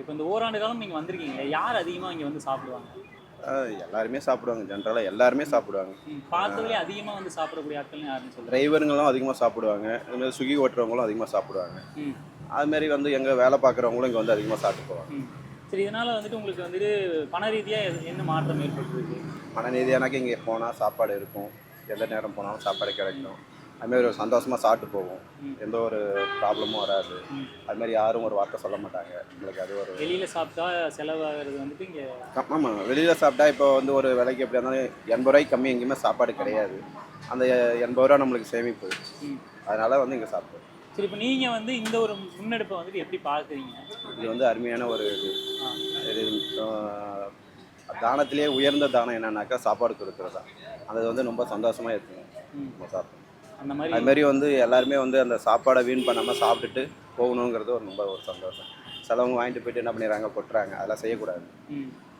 இப்போ இந்த ஓராண்டு காலம் நீங்கள் வந்திருக்கீங்களே? யார் அதிகமாக இங்கே வந்து சாப்பிடுவாங்க? எல்லாருமே சாப்பிடுவாங்க. ஜென்ரலாக எல்லாருமே சாப்பிடுவாங்க. பார்த்ததுலேயே அதிகமாக வந்து சாப்பிடக்கூடிய ஆட்கள்னு யாருன்னு சொல்லுங்கள் டிரைவருங்களும் அதிகமாக சாப்பிடுவாங்க. இதுமாதிரி ஸ்விக்கி ஓட்டுறவங்களும் அதிகமாக சாப்பிடுவாங்க. அதுமாரி வந்து எங்கே வேலை பார்க்குறவங்களும் இங்கே வந்து அதிகமாக சாப்பிட்டு போவாங்க. சரி இதனால் வந்துட்டு உங்களுக்கு வந்துட்டு பண ரீதியாக என்ன மாற்றம் ஏற்பட்டிருக்கு? மனநீதியானாக்க இங்கே போனால் சாப்பாடு இருக்கும். எந்த நேரம் போனாலும் சாப்பாடு கிடைக்கும். அதுமாரி ஒரு சந்தோஷமாக சாப்பிட்டு போவோம். எந்த ஒரு ப்ராப்ளமும் வராது. ம். அதுமாரி யாரும் ஒரு வார்த்தை சொல்ல மாட்டாங்க. உங்களுக்கு அது ஒரு வெளியில் சாப்பிட்டா செலவாகிறது வந்துட்டு இங்கே ஆமாம் வெளியில் சாப்பிட்டா இப்போ வந்து ஒரு விலைக்கு எப்படி இருந்தாலும் எண்பது ரூபாய்க்கு கம்மி எங்கேயுமே சாப்பாடு கிடையாது. அந்த எண்பது ரூபா நம்மளுக்கு சேமிப்பு. அதனால் வந்து இங்கே சாப்பிடுவோம் சரி இப்போ நீங்கள் வந்து இந்த ஒரு முன்னெடுப்பை வந்துட்டு எப்படி பார்க்குறீங்க இது வந்து அருமையான ஒரு இது. இது ஆஹ், தானத்திலேயே உயர்ந்த தானம் என்னன்னாக்கா சாப்பாடு கொடுக்குறது. தான் அது வந்து ரொம்ப சந்தோஷமாக இருக்குங்க நம்ம சாப்பிடும் அந்த மாதிரி அதுமாரி வந்து எல்லாருமே வந்து அந்த சாப்பாடை வீண் பண்ணாமல் சாப்பிட்டுட்டு போகணுங்கிறது ஒரு ரொம்ப ஒரு சந்தோஷம். சிலவங்க வாங்கிட்டு போயிட்டு என்ன பண்ணிடுறாங்க கொட்டுறாங்க. அதெல்லாம் செய்யக்கூடாது.